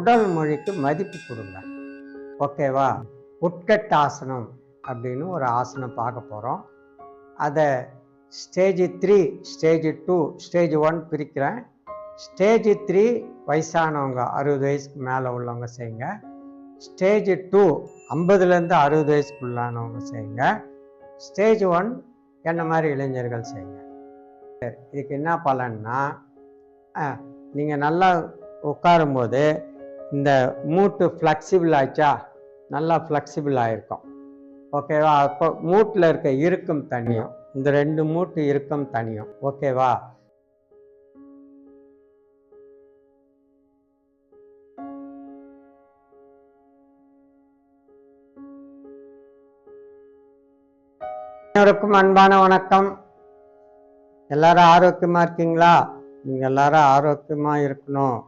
உடல் மொழிக்கு மதிப்பு கொடுங்க. ஓகேவா? உட்கட்டாசனம் அப்படின்னு ஒரு ஆசனம் பார்க்க போகிறோம் அதை stage three stage two stage one பிரிக்கிறேன். ஸ்டேஜ் த்ரீ வயசானவங்க அறுபது வயசுக்கு மேலே உள்ளவங்க செய்யுங்க. ஸ்டேஜ் டூ ஐம்பதுலேருந்து அறுபது வயசுக்குள்ளானவங்க செய்யுங்க. ஸ்டேஜ் ஒன் என்ன மாதிரி இளைஞர்கள் செய்யுங்க. சரி இதுக்கு என்ன பலன்னா நீங்கள் நல்லா உட்காரும்போது இந்த மூட்டு ஃப்ளெக்சிபிள் ஆச்சா நல்லா ஃப்ளெக்சிபிள் ஆகிருக்கும் ஓகேவா அப்போ மூட்டில் இருக்க இருக்கும் தனியும். இந்த ரெண்டு மூட்டு இருக்கும் தனியும். ஓகேவா அனைவருக்கும் அன்பான வணக்கம். எல்லாரும் ஆரோக்கியமா இருக்கீங்களா? நீங்க எல்லாரும் ஆரோக்கியமா இருக்கணும்.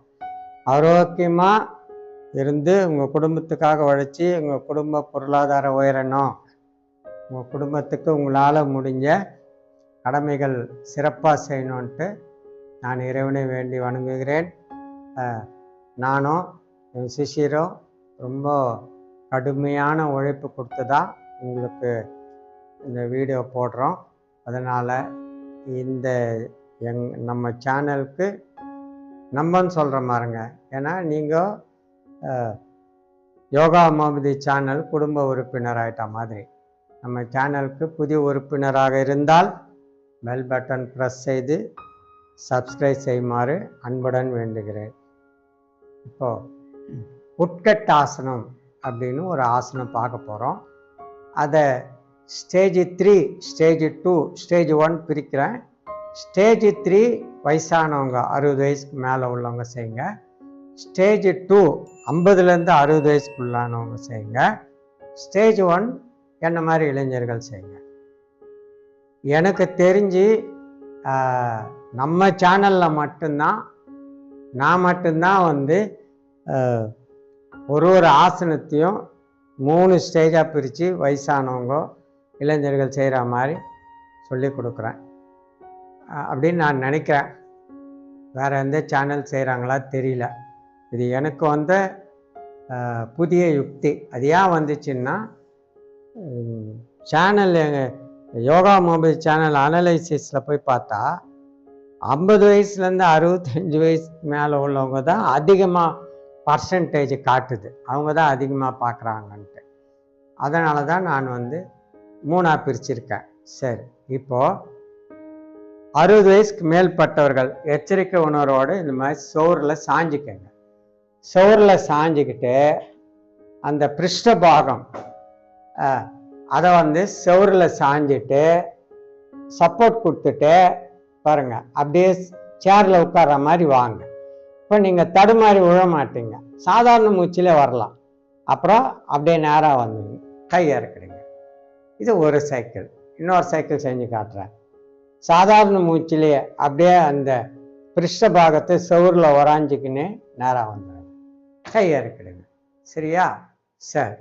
ஆரோக்கியமாக இருந்து உங்கள் குடும்பத்துக்காக உழைச்சி உங்கள் குடும்ப பொருளாதாரம் உயரணும். உங்கள் குடும்பத்துக்கு உங்களால் முடிஞ்ச கடமைகள் சிறப்பாக செய்யணுன்ட்டு நான் இறைவனை வேண்டி வணங்குகிறேன். நானும் என் சிஷியரும் ரொம்ப கடுமையான உழைப்பு கொடுத்து தான் உங்களுக்கு இந்த வீடியோ போடுறோம். அதனால் இந்த எங் நம்ம சேனலுக்கு நம்பன்னு சொல்கிற மாதிரிங்க. ஏன்னா நீங்கள் யோகா மோபதி சேனல் குடும்ப உறுப்பினர் ஆகிட்ட மாதிரி. நம்ம சேனலுக்கு புதிய உறுப்பினராக இருந்தால் பெல் பட்டன் ப்ரெஸ் செய்து சப்ஸ்கிரைப் செய்யுமாறு அன்புடன் வேண்டுகிறேன். இப்போ உட்கட்டாசனம் அப்படின்னு ஒரு ஆசனம் பார்க்க போகிறோம் அதை stage three stage two stage one பிரிக்கிறேன். ஸ்டேஜ் த்ரீ வயசானவங்க அறுபது வயசுக்கு மேலே உள்ளவங்க செய்யுங்க. ஸ்டேஜ் டூ ஐம்பதுலேருந்து அறுபது வயசுக்குள்ளானவங்க செய்யுங்க. ஸ்டேஜ் ஒன் என்ன மாதிரி இளைஞர்கள் செய்யுங்க. எனக்கு தெரிஞ்சு நம்ம சேனலில் மட்டும்தான் நான் மட்டும்தான் வந்து ஒரு ஒரு ஆசனத்தையும் மூணு ஸ்டேஜாக பிரித்து வயசானவங்க இளைஞர்கள் செய்கிற மாதிரி சொல்லி கொடுக்குறேன். அப்படின்னு நான் நினைக்கிறேன். வேறு எந்த சேனல் செய்கிறாங்களா தெரியல. இது எனக்கு வந்த புதிய யுக்தி. அது ஏன் வந்துச்சுன்னா சேனல் யோகா மொபைல் சேனல் அனலைசிஸில் போய் பார்த்தா ஐம்பது வயசுலேருந்து அறுபத்தஞ்சு வயசுக்கு மேலே உள்ளவங்க தான் அதிகமாக பர்சன்டேஜ் காட்டுது. அவங்க தான் அதிகமாக பார்க்குறாங்கன்ட்டு. அதனால தான் நான் வந்து மூணாக பிரிச்சிருக்கேன். சரி இப்போது அறுபது வயசுக்கு மேற்பட்டவர்கள் எச்சரிக்கை உணர்வோடு இந்த மாதிரி சோறில் சாஞ்சிக்கங்க. சோறில் சாஞ்சிக்கிட்டு அந்த பிருஷ்டபாகம் அஹ், அதை வந்து சோறில் சாஞ்சிட்டு சப்போர்ட் கொடுத்துட்டு பாருங்க. அப்படியே சேரில் உட்கார்ற மாதிரி வாங்க. இப்போ நீங்கள் தடுமாறி விழ மாட்டீங்க. சாதாரண மூச்சிலே வரலாம். அப்புறம் அப்படியே நேராக வந்துடுங்க கை இறக்குறீங்க. இது ஒரு சைக்கிள் இன்னொரு சைக்கிள் செஞ்சு காட்டுறேன். சாதாரண மூச்சிலே அப்படியே அந்த பிருஷ்ட பாகத்தை செவரில் உராஞ்சிக்கின்னு நேராக வந்துடுங்க கை இறக்கிடுங்க சரியா? சரி.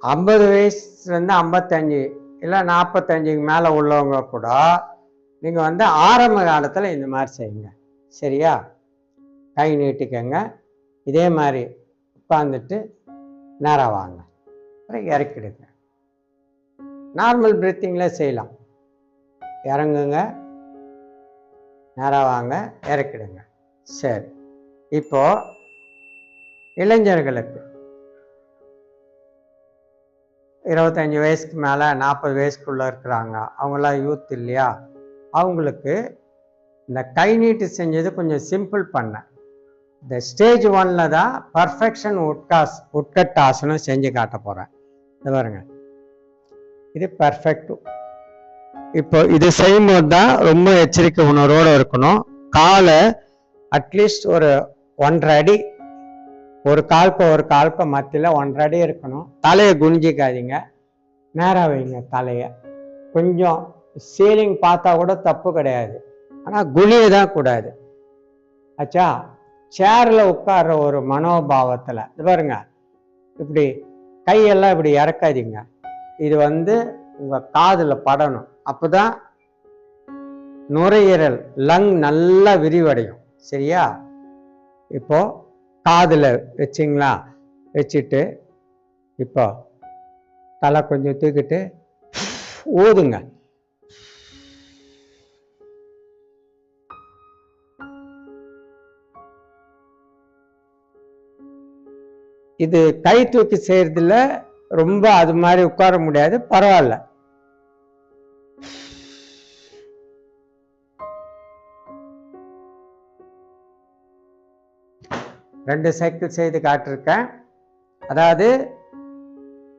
ஐம்பது வயசுலேருந்து ஐம்பத்தஞ்சு இல்லை நாற்பத்தஞ்சுக்கு மேலே உள்ளவங்க கூட நீங்கள் வந்து ஆரம்ப காலத்தில் இந்த மாதிரி செய்யுங்க. சரியா? கை நீட்டிக்கங்க. இதே மாதிரி உட்காந்துட்டு நேராக வாங்க. அப்புறம் இறக்கிடுங்க. நார்மல் பிரீத்திங்கில் செய்யலாம். இறங்குங்க. நேராக வாங்க. இறக்கிடுங்க. சரி. இப்போ இளைஞர்களுக்கு. இருபத்தஞ்சி வயசுக்கு மேலே நாற்பது வயசுக்குள்ளே இருக்கிறாங்க. அவங்களாம் யூத் இல்லையா? அவங்களுக்கு இந்த கை நீட்டு செஞ்சது கொஞ்சம் சிம்பிள் பண்ணேன். இந்த ஸ்டேஜ் ஒன்னில் தான் பர்ஃபெக்ஷன் உட்காஸ் உட்கட்டாசனம் செஞ்சு காட்ட போகிறேன் இது பாருங்கள் இது பர்ஃபெக்ட் இப்போ இது செய்யும்போது தான் ரொம்ப எச்சரிக்கை உணர்வோடு இருக்கணும். காலை அட்லீஸ்ட் ஒரு ஒன்றரை அடி ஒரு கால்க்கு ஒரு கால்க்கு மத்தியில் ஒன்றரை அடி இருக்கணும். தலையை குனிஞ்சிக்காதீங்க. நேராக வைங்க தலையை. கொஞ்சம் சீலிங் பார்த்தா கூட தப்பு கிடையாது. ஆனால் குழிய தான் கூடாது. ஆச்சா சேரில் உட்கார்ற ஒரு மனோபாவத்தில் இது பாருங்க இப்படி கையெல்லாம் இப்படி இறக்காதீங்க. இது வந்து உங்கள் காதில் படணும். அப்போதான் நுரையீரல் லங் நல்லா விரிவடையும். சரியா? இப்போ காதில் வச்சிங்களா? வச்சுட்டு இப்போ தலை கொஞ்சம் தூக்கிட்டு ஊதுங்க இது கை தூக்கி செய்கிறதுல ரொம்ப அது மாதிரி உட்கார முடியாது. பரவாயில்ல. ரெண்டு சைக்கிள் செய்து காட்டிருக்கேன். அதாவது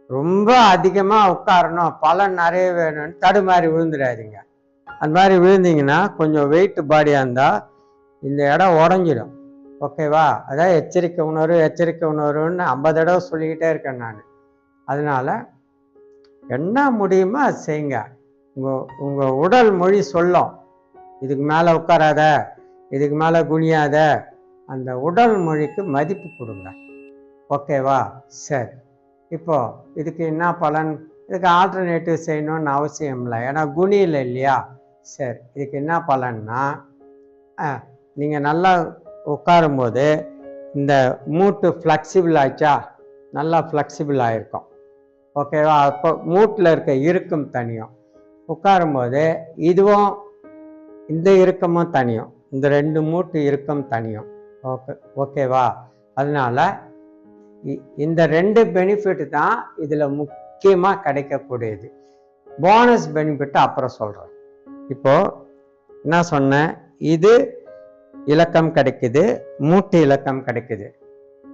ரொம்ப அதிகமாக உட்காரணும். பலன் நிறைய வேணும்னு தடுமாறி விழுந்துடாதீங்க. அந்த மாதிரி விழுந்தீங்கன்னா கொஞ்சம் வெயிட் பாடியாக இருந்தால் இந்த இடம் உடஞ்சிடும். ஓகேவா அதான் எச்சரிக்கை உணர்வு எச்சரிக்கை உணர்வுன்னு ஐம்பது தடவை சொல்லிக்கிட்டே இருக்கேன் நான். அதனால் என்ன முடியுமோ அது செய்யுங்க. உங்கள் உங்கள் உடல் மொழி சொல்லும். இதுக்கு மேலே உட்காராத இதுக்கு மேலே குனியாத அந்த உடல் மொழிக்கு மதிப்பு கொடுங்க. ஓகேவா? சரி. இப்போது இதுக்கு என்ன பலன்? இதுக்கு ஆல்டர்னேட்டிவ் செய்யணும்னு அவசியம் இல்லை. ஏன்னா குணியில் இல்லையா? சரி. இதுக்கு என்ன பலன்னா நீங்கள் நல்லா உட்காரும்போது இந்த மூட்டு ஃப்ளெக்சிபிள் ஆச்சா? நல்லா ஃப்ளெக்சிபிள் ஆகிருக்கும் ஓகேவா அப்போ மூட்டில் இருக்க இறுக்கம் தனியும். உட்காரும்போது இதுவும் இந்த இறுக்கமும் தனியும். இந்த ரெண்டு மூட்டு இறுக்கம் தனியும். ஓகே ஓகேவா அதனால இ- இந்த ரெண்டு பெனிஃபிட் தான் இதில் முக்கியமாக கிடைக்கக்கூடியது. போனஸ் பெனிஃபிட் அப்புறம் சொல்கிறேன் இப்போது என்ன சொன்னேன் இது இலக்கம் கிடைக்குது மூட்டு இலக்கம் கிடைக்குது.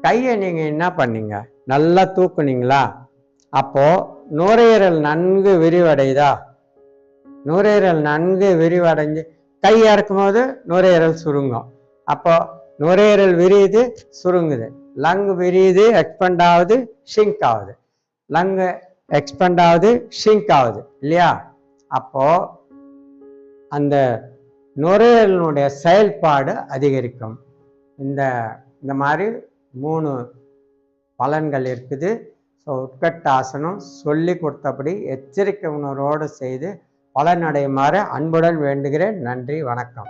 கையை நீங்கள் என்ன பண்ணீங்க? நல்லா தூக்குனீங்களா? அப்போ நுரையீரல் நன்கு விரிவடையுதா நுரையீரல் நன்கு விரிவடைஞ்சு கை இறக்கும் போது நுரையீரல் சுருங்கும். அப்போ நுரையீரல் விரியுது சுருங்குது. லங் விரியுது எக்ஸ்பெண்ட் ஆகுது ஷிங்க் ஆகுது. லங் எக்ஸ்பெண்ட் ஆகுது ஷிங்க் ஆகுது. இல்லையா? அப்போ அந்த நுரையீரலினுடைய செயல்பாடு அதிகரிக்கும். இந்த இந்த மாதிரி மூணு பலன்கள் இருக்குது. ஸோ உட்கட்டாசனம் சொல்லி கொடுத்தபடி எச்சரிக்கை உணர்வோடு செய்து பலனடையுமாறு அன்புடன் வேண்டுகிறேன். நன்றி வணக்கம்.